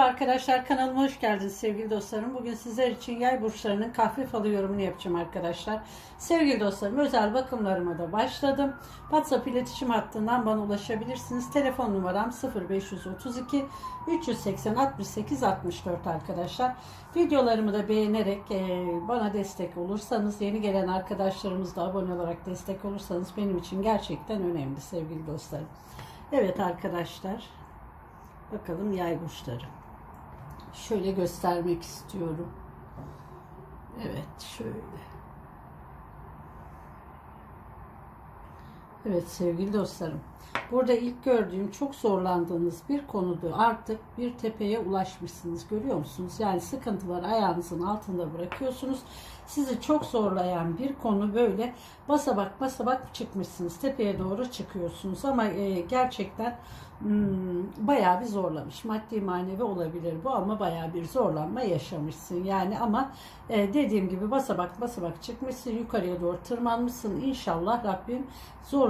Arkadaşlar kanalıma hoş geldiniz sevgili dostlarım. Bugün sizler için yay burçlarının kahve falı yorumunu yapacağım arkadaşlar. Sevgili dostlarım özel bakımlarıma da başladım. WhatsApp iletişim hattından bana ulaşabilirsiniz. Telefon numaram 0532 380 68 64 arkadaşlar. Videolarımı da beğenerek bana destek olursanız, yeni gelen arkadaşlarımız da abone olarak destek olursanız benim için gerçekten önemli sevgili dostlarım. Evet arkadaşlar. Bakalım yay burçları. Şöyle göstermek istiyorum. Evet şöyle. Evet sevgili dostlarım. Burada ilk gördüğüm çok zorlandığınız bir konudu. Artık bir tepeye ulaşmışsınız. Görüyor musunuz? Yani sıkıntıları ayağınızın altında bırakıyorsunuz. Sizi çok zorlayan bir konu böyle basamak basamak çıkmışsınız. Tepeye doğru çıkıyorsunuz ama e, gerçekten hmm, bayağı bir zorlamış. Maddi manevi olabilir bu ama bayağı bir zorlanma yaşamışsın. Yani ama e, dediğim gibi basamak basamak çıkmışsın. Yukarıya doğru tırmanmışsın. İnşallah Rabbim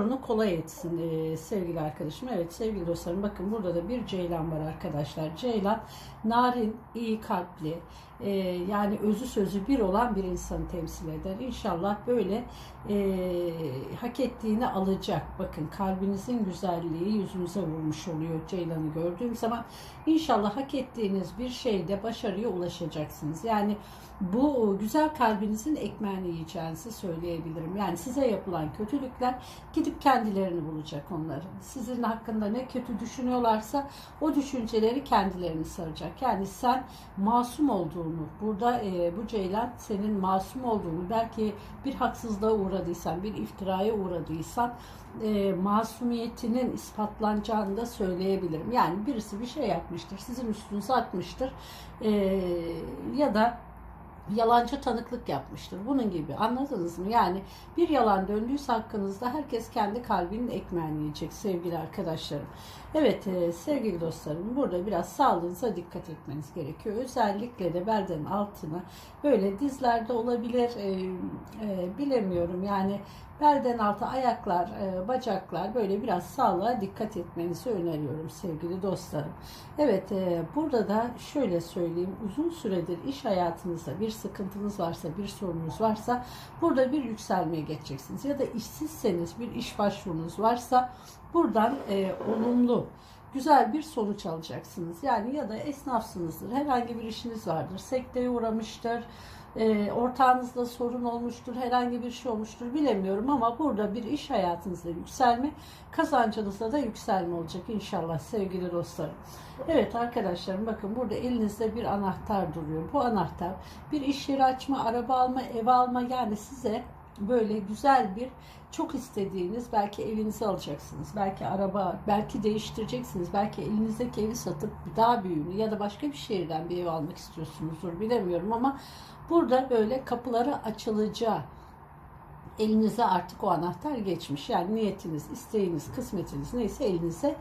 zorunu kolay etsin e, sevgili arkadaşım. Evet sevgili dostlarım bakın burada da bir ceylan var arkadaşlar. Ceylan narin, iyi kalpli, e, yani özü sözü bir olan bir insanı temsil eder. İnşallah böyle e, hak ettiğini alacak. Bakın kalbinizin güzelliği yüzünüze vurmuş oluyor Ceylan'ı gördüğüm zaman. İnşallah hak ettiğiniz bir şeyde başarıya ulaşacaksınız. Yani bu güzel kalbinizin ekmeğini yiyeceğinizi söyleyebilirim. Yani size yapılan kötülükler gidip kendilerini bulacak onların. Sizin hakkında ne kötü düşünüyorlarsa o düşünceleri kendilerini saracak. Yani sen masum olduğunu, burada e, bu ceylan senin masum olduğunu, belki bir haksızlığa uğradıysan, bir iftiraya uğradıysan e, masumiyetinin ispatlanacağını da söyleyebilirim. Yani birisi bir şey yapmıştır, sizin üstünüze atmıştır e, ya da yalancı tanıklık yapmıştır. Bunun gibi anladınız mı? Yani bir yalan döndüyse hakkınızda herkes kendi kalbinin ekmeğini yiyecek sevgili arkadaşlarım. Evet e, sevgili dostlarım burada biraz sağlığınıza dikkat etmeniz gerekiyor. Özellikle de belden altına böyle dizlerde olabilir e, e, bilemiyorum yani belden altı ayaklar, e, bacaklar böyle biraz sağlığa dikkat etmenizi öneriyorum sevgili dostlarım. Evet e, burada da şöyle söyleyeyim uzun süredir iş hayatınızda bir sıkıntınız varsa bir sorunuz varsa burada bir yükselmeye geçeceksiniz. Ya da işsizseniz bir iş başvurunuz varsa buradan e, olumlu güzel bir sonuç alacaksınız. Yani ya da esnafsınızdır, herhangi bir işiniz vardır, sekteye uğramıştır, e, ortağınızda sorun olmuştur, herhangi bir şey olmuştur bilemiyorum ama burada bir iş hayatınızda yükselme, kazancınızda da yükselme olacak inşallah sevgili dostlarım. Evet arkadaşlarım bakın burada elinizde bir anahtar duruyor. Bu anahtar bir iş yeri açma, araba alma, ev alma yani size böyle güzel bir çok istediğiniz belki evinizi alacaksınız. Belki araba, belki değiştireceksiniz. Belki elinizdeki evi satıp daha büyüğünü ya da başka bir şehirden bir ev almak istiyorsunuzdur bilemiyorum ama burada böyle kapıları açılacağı elinize artık o anahtar geçmiş. Yani niyetiniz, isteğiniz, kısmetiniz neyse elinize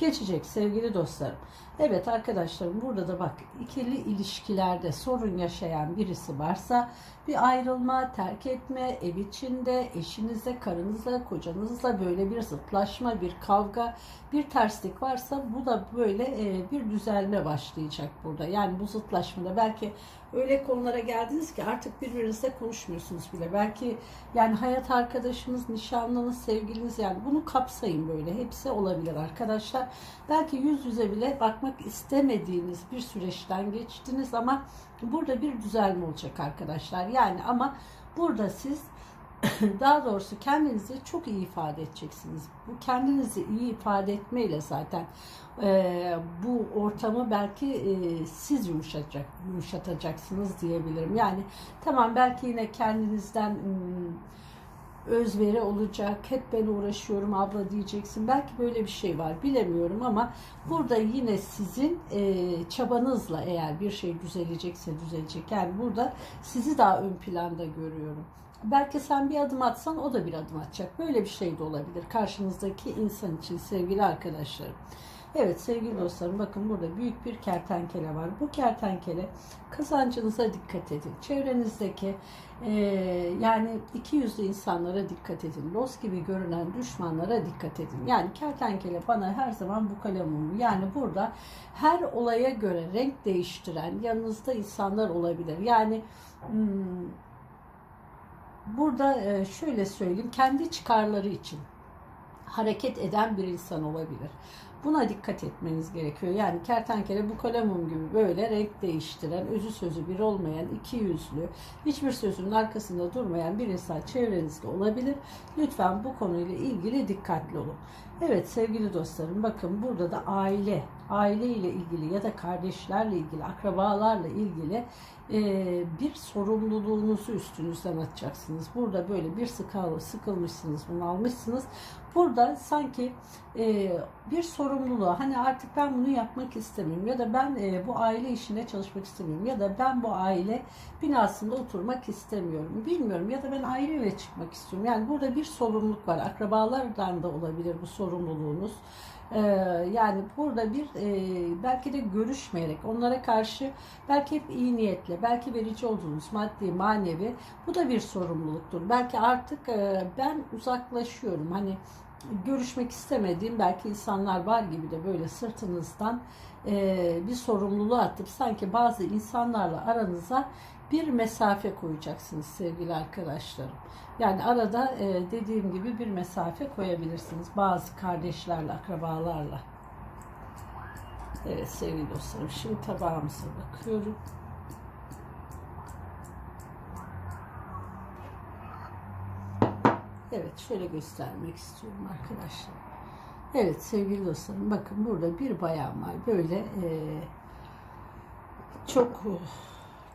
geçecek sevgili dostlarım. Evet arkadaşlarım burada da bak ikili ilişkilerde sorun yaşayan birisi varsa bir ayrılma, terk etme, ev içinde, eşinizle, karınızla, kocanızla böyle bir zıtlaşma, bir kavga, bir terslik varsa bu da böyle e, bir düzelme başlayacak burada. Yani bu zıtlaşmada belki öyle konulara geldiniz ki artık birbirinizle konuşmuyorsunuz bile. Belki yani hayat arkadaşınız, nişanlınız, sevgiliniz yani bunu kapsayın böyle. Hepsi olabilir arkadaşlar. Belki yüz yüze bile bakmak istemediğiniz bir süreçten geçtiniz ama burada bir düzelme olacak arkadaşlar. Yani ama burada siz daha doğrusu kendinizi çok iyi ifade edeceksiniz. Bu kendinizi iyi ifade etmeyle zaten e, bu ortamı belki e, siz yumuşatacak, yumuşatacaksınız diyebilirim. Yani tamam belki yine kendinizden hmm, özveri olacak. Hep ben uğraşıyorum abla diyeceksin. Belki böyle bir şey var bilemiyorum ama burada yine sizin e, çabanızla eğer bir şey düzelecekse düzelecek. Yani burada sizi daha ön planda görüyorum. Belki sen bir adım atsan o da bir adım atacak. Böyle bir şey de olabilir karşınızdaki insan için sevgili arkadaşlarım. Evet sevgili dostlarım bakın burada büyük bir kertenkele var. Bu kertenkele kazancınıza dikkat edin. Çevrenizdeki e, yani iki yüzlü insanlara dikkat edin. Los gibi görünen düşmanlara dikkat edin. Yani kertenkele bana her zaman bu kalemim. Yani burada her olaya göre renk değiştiren yanınızda insanlar olabilir. Yani hmm, burada e, şöyle söyleyeyim kendi çıkarları için hareket eden bir insan olabilir. Buna dikkat etmeniz gerekiyor. Yani kertenkele bu kalemum gibi böyle renk değiştiren, özü sözü bir olmayan, iki yüzlü, hiçbir sözünün arkasında durmayan bir insan çevrenizde olabilir. Lütfen bu konuyla ilgili dikkatli olun. Evet sevgili dostlarım bakın burada da aile, aile ile ilgili ya da kardeşlerle ilgili, akrabalarla ilgili e, bir sorumluluğunuzu üstünüzden atacaksınız. Burada böyle bir sıkı, sıkılmışsınız, bunu almışsınız. Burada sanki e, bir sorumluluğu hani artık ben bunu yapmak istemiyorum ya da ben e, bu aile işinde çalışmak istemiyorum ya da ben bu aile binasında oturmak istemiyorum bilmiyorum ya da ben ayrı eve çıkmak istiyorum. Yani burada bir sorumluluk var. Akrabalardan da olabilir bu sorumluluğunuz. Ee, yani burada bir e, belki de görüşmeyerek onlara karşı belki hep iyi niyetle belki verici olduğunuz maddi manevi bu da bir sorumluluktur. Belki artık e, ben uzaklaşıyorum hani görüşmek istemediğim belki insanlar var gibi de böyle sırtınızdan e, bir sorumluluğu atıp sanki bazı insanlarla aranıza bir mesafe koyacaksınız sevgili arkadaşlarım. Yani arada e, dediğim gibi bir mesafe koyabilirsiniz bazı kardeşlerle, akrabalarla. Evet sevgili dostlarım şimdi tabağımıza bakıyorum. Evet şöyle göstermek istiyorum arkadaşlar. Evet sevgili dostlarım bakın burada bir bayan var. Böyle e, çok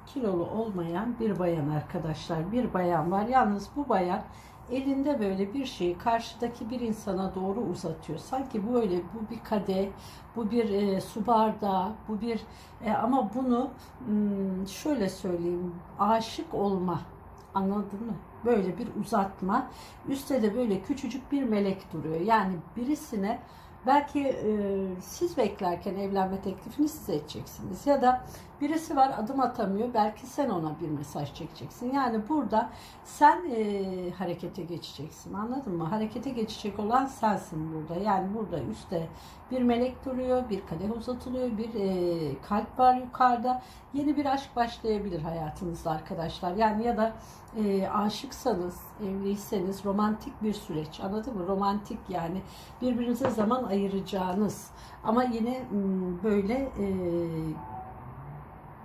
kilolu olmayan bir bayan arkadaşlar. Bir bayan var. Yalnız bu bayan elinde böyle bir şeyi karşıdaki bir insana doğru uzatıyor. Sanki böyle bu bir kadeh, bu bir e, su bardağı, bu bir e, ama bunu hmm, şöyle söyleyeyim aşık olma anladın mı? Böyle bir uzatma. Üstte de böyle küçücük bir melek duruyor. Yani birisine belki e, siz beklerken evlenme teklifini siz edeceksiniz. Ya da birisi var adım atamıyor. Belki sen ona bir mesaj çekeceksin. Yani burada sen e, harekete geçeceksin. Anladın mı? Harekete geçecek olan sensin burada. Yani burada üstte bir melek duruyor, bir kadeh uzatılıyor, bir e, kalp var yukarıda. Yeni bir aşk başlayabilir hayatınızda arkadaşlar. Yani ya da e, aşıksanız, evliyseniz romantik bir süreç. Anladın mı? Romantik yani birbirinize zaman ayıracağınız. Ama yine böyle e,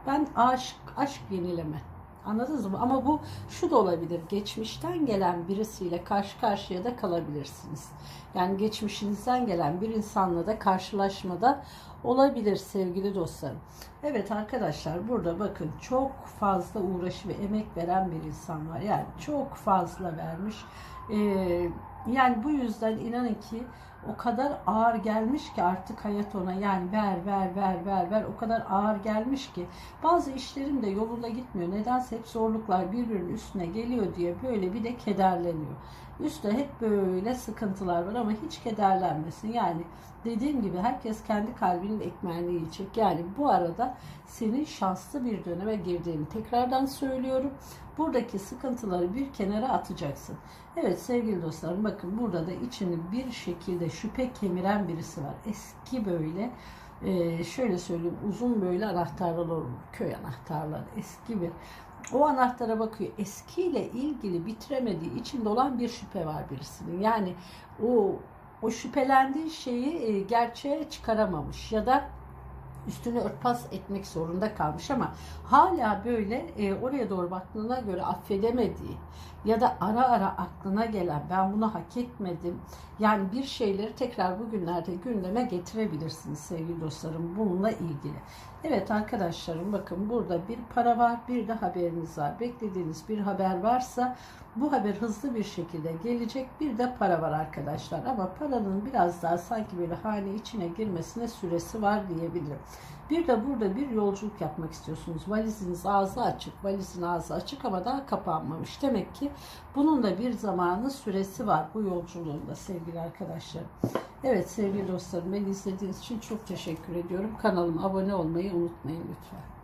ben aşk, aşk yenileme. Anladınız mı? Ama bu şu da olabilir. Geçmişten gelen birisiyle karşı karşıya da kalabilirsiniz. Yani geçmişinizden gelen bir insanla da karşılaşmada olabilir sevgili dostlarım. Evet arkadaşlar burada bakın çok fazla uğraşı ve emek veren bir insan var. Yani çok fazla vermiş. Ee, yani bu yüzden inanın ki o kadar ağır gelmiş ki artık hayat ona yani ver ver ver ver ver o kadar ağır gelmiş ki bazı işlerin de yolunda gitmiyor. Nedense hep zorluklar birbirinin üstüne geliyor diye böyle bir de kederleniyor. Üstte hep böyle sıkıntılar var ama hiç kederlenmesin. Yani dediğim gibi herkes kendi kalbinin ekmeğini yiyecek. Yani bu arada senin şanslı bir döneme girdiğini tekrardan söylüyorum. Buradaki sıkıntıları bir kenara atacaksın. Evet sevgili dostlarım bakın burada da içini bir şekilde şüphe kemiren birisi var. Eski böyle e, şöyle söyleyeyim uzun böyle anahtarlar olur. Köy anahtarları eski bir o anahtara bakıyor. Eskiyle ilgili bitiremediği içinde olan bir şüphe var birisinin. Yani o o şüphelendiği şeyi e, gerçeğe çıkaramamış ya da üstünü örtbas etmek zorunda kalmış ama hala böyle e, oraya doğru baktığına göre affedemediği ya da ara ara aklına gelen ben bunu hak etmedim. Yani bir şeyleri tekrar bugünlerde gündeme getirebilirsiniz sevgili dostlarım bununla ilgili. Evet arkadaşlarım bakın burada bir para var bir de haberiniz var. Beklediğiniz bir haber varsa bu haber hızlı bir şekilde gelecek. Bir de para var arkadaşlar ama paranın biraz daha sanki böyle hane içine girmesine süresi var diyebilirim. Bir de burada bir yolculuk yapmak istiyorsunuz. Valiziniz ağzı açık, valizin ağzı açık ama daha kapanmamış. Demek ki bunun da bir zamanı süresi var bu yolculuğunda sevgili arkadaşlar. Evet sevgili dostlarım beni izlediğiniz için çok teşekkür ediyorum. Kanalıma abone olmayı unutmayın lütfen.